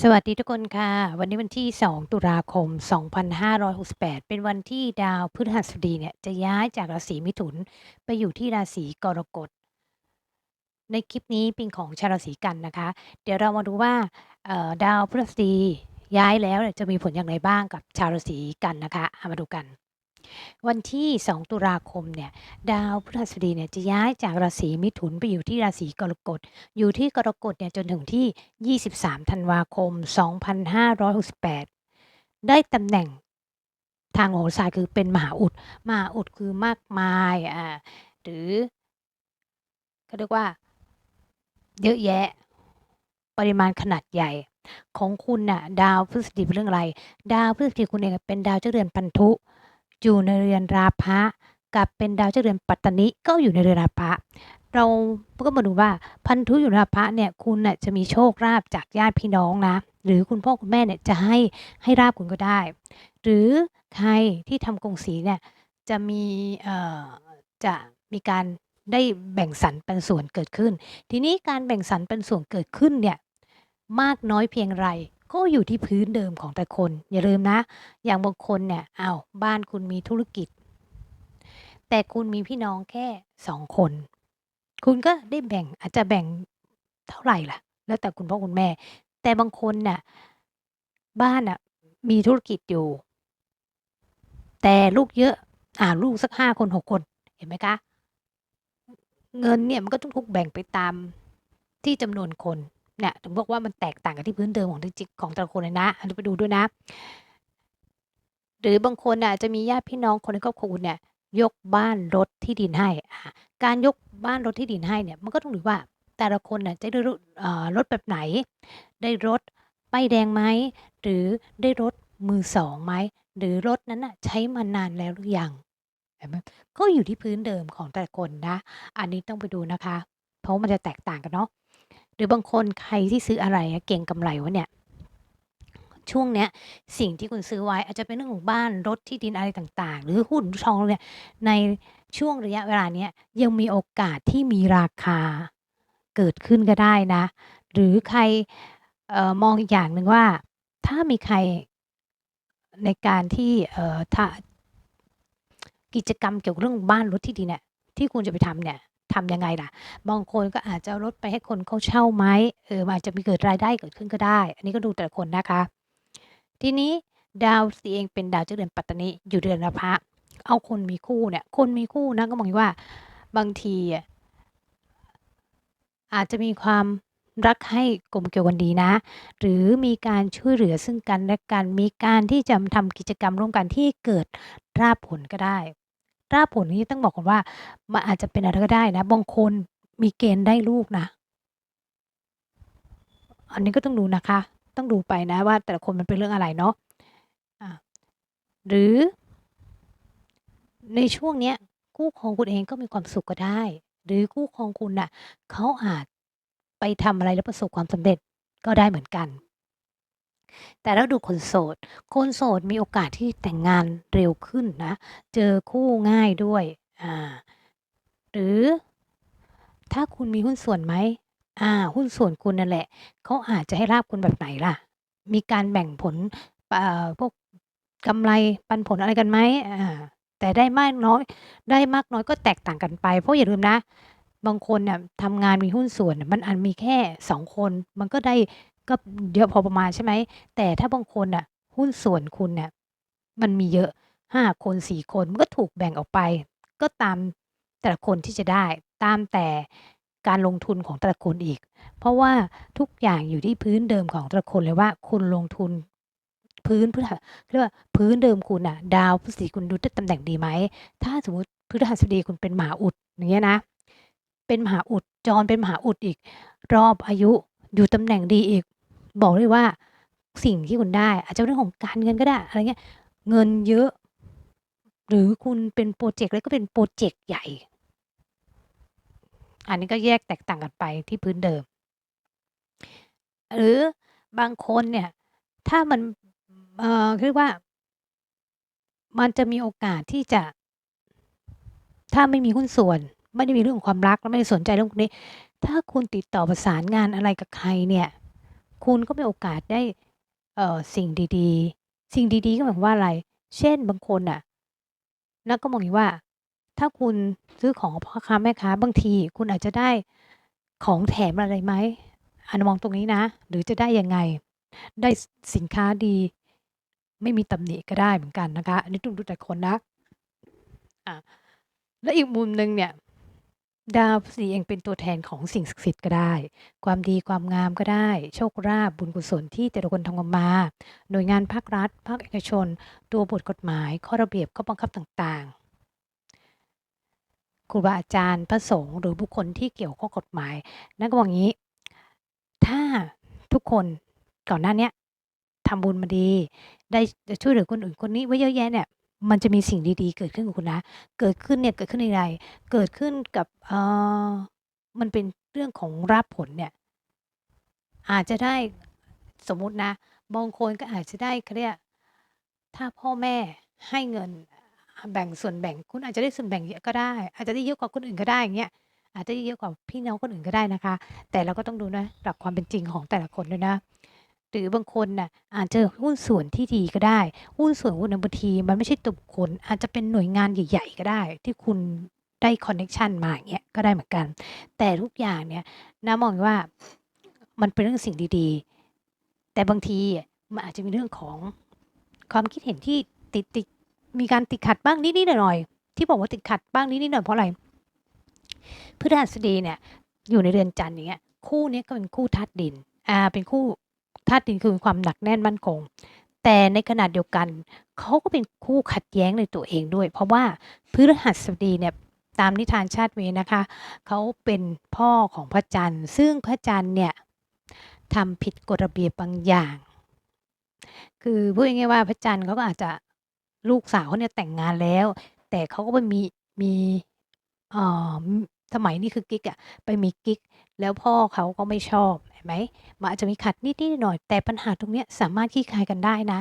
สวัสดีทุกคนค่ะ วันนี้วันที่ 2 ตุลาคม 2568 เป็นวันที่ดาวพฤหัสบดีเนี่ยจะย้ายจากราศีมิถุนไปอยู่ที่ราศีกรกฎ ในคลิปนี้เป็นของชาวราศีกันนะคะ เดี๋ยวเรามาดูว่าดาวพฤหัสบดีย้ายแล้วจะมีผลอย่างไรบ้างกับชาวราศีกันนะคะามาดูกัน วันที่ 2 ตุลาคมเนี่ยดาวพฤหัสบดีเนี่ยจะย้ายจากราศีมิถุนไปอยู่ที่ราศีกรกฎ อยู่ที่กรกฎเนี่ยจนถึงที่ 23 ธันวาคม 2568 ได้ตำแหน่งทางโหราศาสตร์คือเป็นมหาอุด มหาอุดคือมากมายอ่าหรือเขาเรียกว่าเยอะแยะปริมาณขนาดใหญ่ของคุณน่ะดาวพฤหัสบดีเป็นเรื่องอะไร ดาวพฤหัสบดีคุณเองเป็นดาวเจ้าเรือนพันธุ อยู่ในเรือนราพะกับเป็นดาวเจ้าเรือนปัตตนิก็อยู่ในเรือนราพะเราก็มาดูว่าพันธุอยู่ราพะเนี่ยคุณน่ะจะมีโชคลาภจากญาติพี่น้องนะ หรือคุณพ่อคุณแม่เนี่ยจะให้ให้ลาบคุณก็ได้ หรือใครที่ทำกงสีเนี่ยจะมีเอ่อจะมีการได้แบ่งสรรเปันส่วนเกิดขึ้น ทีนี้การแบ่งสรรเปันส่วนเกิดขึ้นเนี่ยมากน้อยเพียงไร ก็อยู่ที่พื้นเดิมของแต่คน อย่าลืมนะ อย่างบางคนเนี่ยอ้าวบ้านคุณมีธุรกิจ แต่คุณมีพี่น้องแค่สองคน คุณก็ได้แบ่งอาจจะแบ่งเท่าไหร่ล่ะ แล้วแต่คุณพ่อคุณแม่ แต่บางคนน่ะบ้านน่ะมีธุรกิจอยู่ แต่ลูกเยอะอ่าลูกสักห้าคนหกคน เห็นไหมคะ เงินเนี่ยมันก็ต้องถูกแบ่งไปตามที่จำนวนคน เนี่ยถึงบอกว่ามันแตกต่างกันที่พื้นเดิมของจริงของแต่ละคนเลยนะอันไปดูด้วยนะ หรือบางคนน่ะจะมีญาติพี่น้องคนในครอบครัวคุณเนี่ยยกบ้านรถที่ดินให้ การยกบ้านรถที่ดินให้เนี่ยมันก็ต้องดูว่าแต่ละคนน่ะจะได้รถแบบไหน ได้รถป้ายแดงไหมหรือได้รถมือสองไหมหรือรถนั้นน่ะใช้มานานแล้วหรือยังก็อยู่ที่พื้นเดิมของแต่ละคนนะ อันนี้ต้องไปดูนะคะ เพราะมันจะแตกต่างกันเนาะ หรือบางคนใครที่ซื้ออะไรเก่งกำไรวะเนี่ยช่วงเนี้ยสิ่งที่คุณซื้อไว้อาจจะเป็นเรื่องของบ้านรถที่ดินอะไรต่างๆ หรือหุ้นทองเนี่ยในช่วงระยะเวลาเนี้ยยังมีโอกาสที่มีราคาเกิดขึ้นก็ได้นะ หรือใครออมองอีกอย่างหนึ่งว่าถ้ามีใครในการที่เอ่อถ้ากิจกรรมเกี่ยวกับเรื่องบ้านรถที่ดินเนี่ยที่คุณจะไปทำเนี่ย ทำยังไงล่ะ บางคนก็อาจจะเอารถไปให้คนเขาเช่าไหมเอออาจจะมีเกิดรายได้เกิดขึ้นก็ได้ อันนี้ก็ดูแต่ละคนนะคะ ทีนี้ดาวสีเองเป็นดาวเจ้าเรือนปัตตานิอยู่เรือนราพะเอาคนมีคู่เนี่ย คนมีคู่นะก็มองว่าบางทีอาจจะมีความรักให้กลมเกลียวกันดีนะ หรือมีการช่วยเหลือซึ่งกันและกัน มีการที่จะทำกิจกรรมร่วมกันที่เกิดราบผลก็ได้ ราบผลนี้ต้องบอกก่อนว่า มันอาจจะเป็นอะไรก็ได้นะ บางคนมีเกณฑ์ได้ลูกนะ อันนี้ก็ต้องดูนะคะ ต้องดูไปนะว่า แต่ละคนมันเป็นเรื่องอะไรเนาะอ่าหรือ ในช่วงเนี้ยคู่ครองคุณเองก็มีความสุขก็ได้ หรือคู่ครองคุณน่ะเขาอาจไปทำอะไรแล้วประสบความสำเร็จก็ได้เหมือนกัน แต่แล้วดูคนโสด คนโสดมีโอกาสที่แต่งงานเร็วขึ้นนะ เจอคู่ง่ายด้วยอ่าหรือถ้าคุณมีหุ้นส่วนไหมอ่า หุ้นส่วนคุณนั่นแหละ เขาอาจจะให้ลาบคุณแบบไหนล่ะ มีการแบ่งผลพวกกำไรปันผลอะไรกันไหมอ่าแต่ได้มากน้อย ได้มากน้อยก็แตกต่างกันไป เพราะอย่าลืมนะ บางคนน่ะทำงานมีหุ้นส่วน มันอาจมีแค่สองคน มันก็ได้ ก็เยอะพอประมาณใช่ไหม แต่ถ้าบางคนน่ะ หุ้นส่วนคุณเนี่ยมันมีเยอะห้าคนสี่คนมันก็ถูกแบ่งออกไป ก็ตามแต่ละคนที่จะได้ ตามแต่การลงทุนของแต่ละคนอีก เพราะว่าทุกอย่างอยู่ที่พื้นเดิมของแต่ละคนเลยว่าคุณลงทุนพื้นพฤหัสเรียกว่าพื้นเดิมคุณน่ะดาวพฤหัสคุณดูตำแหน่งดีไหม ถ้าสมมติพฤหัสบดีคุณเป็นมหาอุดอย่างเงี้ยนะ เป็นมหาอุดจรเป็นมหาอุดอีก รอบอายุอยู่ตำแหน่งดีอีก บอกเลยว่าสิ่งที่คุณได้ อาจจะเรื่องของการเงินก็ได้อะไรเงี้ย เงินเยอะ หรือคุณเป็นพรเจกต์แล้วก็เป็นพรเจกต์ใหญ่ อันนี้ก็แยกแตกต่างกันไปที่พื้นเดิม หรือบางคนเนี่ย ถ้ามันเอ่อเรียกว่า มันจะมีโอกาสที่จะ ถ้าไม่มีหุ้นส่วน ไม่ได้มีเรื่องของความรักแล้วไม่ได้สนใจเรื่องพวกนี้ ถ้าคุณติดต่อประสานงานอะไรกับใครเนี่ย คุณก็มีโอกาสได้เอ่อสิ่งดีๆ สิ่งดีๆ ก็หมายความว่าอะไร เช่นบางคนน่ะนักก็มองอย่างว่า ถ้าคุณซื้อของพ่อค้าแม่ค้าบางที คุณอาจจะได้ของแถมอะไรไหมอามองตรงนี้นะ หรือจะได้ยังไง ได้สินค้าดี ไม่มีตำหนิก็ได้เหมือนกันนะคะ อันนี้ต้องดูแต่คนนะอาแล้วอีกมุมหนึ่งเนี่ย ดาวพฤหัสเองเป็นตัวแทนของสิ่งศักดิ์สิทธิ์ก็ได้ ความดีความงามก็ได้ โชคลาภบุญกุศลที่แต่ละคนทำกันมา หน่วยงานภาครัฐ ภาคเอกชน ตัวบทกฎหมาย ข้อระเบียบข้อบังคับต่างๆ ครูบาอาจารย์พระสงฆ์หรือบุคคลที่เกี่ยวข้องกฎหมาย นั่นก็บอกงี้ ถ้าทุกคนก่อนหน้านี้ทำบุญมาดี ได้จะช่วยเหลือคนอื่นคนนี้ไว้เยอะแยะเนี่ย มันจะมีสิ่งดี ๆ เกิดขึ้นกับคุณนะ เกิดขึ้นเนี่ยเกิดขึ้นในไรเกิดขึ้นกับ เอ่อ มันเป็นเรื่องของรากผลเนี่ย อาจจะได้ สมมุตินะ บางคนก็อาจจะได้ เขาเรียก ถ้าพ่อแม่ให้เงิน อ่า แบ่งส่วนแบ่ง คุณอาจจะได้ส่วนแบ่งเยอะก็ได้ อาจจะได้เยอะกว่าคนอื่นก็ได้ อย่างเงี้ย อาจจะได้เยอะกว่าพี่น้องคนอื่นก็ได้นะคะ แต่เราก็ต้องดูนะ หลักความเป็นจริงของแต่ละคนด้วยนะ หรือบางคนน่ะอาจจะหุ้นส่วนที่ดีก็ได้ หุ้นส่วนคุณน่ะบางทีมันไม่ใช่ตัวบุคคลอาจจะเป็นหน่วยงานใหญ่ๆก็ได้ ที่คุณได้คอนเน็กชันมาอย่างเงี้ยก็ได้เหมือนกัน แต่ทุกอย่างเนี่ยน้ามองว่ามันเป็นเรื่องสิ่งดีๆ แต่บางทีมันอาจจะมีเรื่องของความคิดเห็นที่ติดๆมีการติดขัดบ้างนิดๆหน่อยๆที่บอกว่าติดขัดบ้างนิดๆหน่อยเพราะอะไรพฤหัสบดีเนี่ยอยู่ในเรือนจันทร์อย่างเงี้ยคู่นี้ก็เป็นคู่ธาตุดินอ่าเป็นคู่ ธาตุดินคือความหนักแน่นมั่นคง แต่ในขณะเดียวกัน เขาก็เป็นคู่ขัดแย้งในตัวเองด้วย เพราะว่าพฤหัสบดีเนี่ยตามนิทานชาติเวนะคะเขาเป็นพ่อของพระจันทร์ ซึ่งพระจันทร์เนี่ยทำผิดกฎระเบียบบางอย่าง คือพูดง่ายๆว่าพระจันทร์เขาก็อาจจะลูกสาวเขาเนี่ยแต่งงานแล้ว แต่เขาก็ไปมีมีอ่อสมัยนี้คือกิ๊กอะไปมีกิ๊ก แล้วพ่อเขาก็ไม่ชอบ ห็นไหมมันอาจจะมีขัดนิดๆหน่อยแต่ปัญหาตรงเนี้ยสามารถคลี่คลายกันได้นะ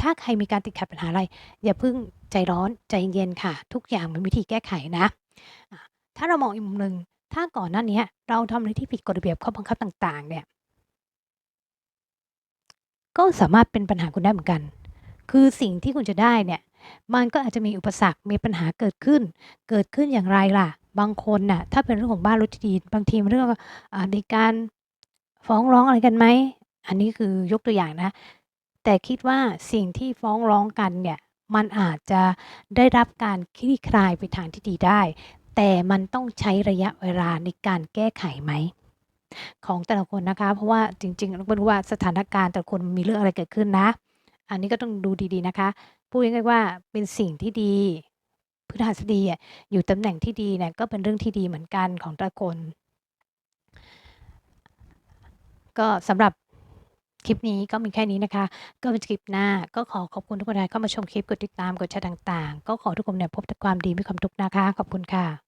ถ้าใครมีการติดขัดปัญหาอะไร อย่าเพิ่งใจร้อนใจเย็นค่ะ ทุกอย่างมีวิธีแก้ไขนะ ถ้าเรามองอีกมุมหนึ่งถ้าก่อนหน้านี้เราทำอะไรที่ผิดกฎระเบียบข้อบังคับต่าง ๆ เนี่ย ก็สามารถเป็นปัญหาคุณได้เหมือนกัน คือสิ่งที่คุณจะได้เนี่ย มันก็อาจจะมีอุปสรรค มีปัญหาเกิดขึ้น เกิดขึ้นอย่างไรล่ะ บางคนน่ะ ถ้าเป็นเรื่องของบ้านรถที่ดินบางทีเรื่องอ่ามีการ ฟ้องร้องอะไรกันไหม อันนี้คือยกตัวอย่างนะ แต่คิดว่าสิ่งที่ฟ้องร้องกันเนี่ย มันอาจจะได้รับการคลี่คลายไปทางที่ดีได้ แต่มันต้องใช้ระยะเวลาในการแก้ไขไหม ของแต่ละคนนะคะ เพราะว่าจริงๆเราไม่รู้ว่าสถานการณ์แต่ละคนมีเรื่องอะไรเกิดขึ้นนะ อันนี้ก็ต้องดูดีๆนะคะพูดง่ายๆว่าเป็นสิ่งที่ดีพฤหัสดีอะอยู่ตำแหน่งที่ดีเนี่ยก็เป็นเรื่องที่ดีเหมือนกันของแต่ละคน ก็สำหรับคลิปนี้ก็มีแค่นี้นะคะ ก็เป็นคลิปหน้าก็ขอขอบคุณทุกคนที่เข้ามาชมคลิปกดติดตามกดแชร์ต่าง ๆ ก็ขอทุกคนเนี่ยพบแต่ความดีมีความทุกข์นะคะ ขอบคุณค่ะ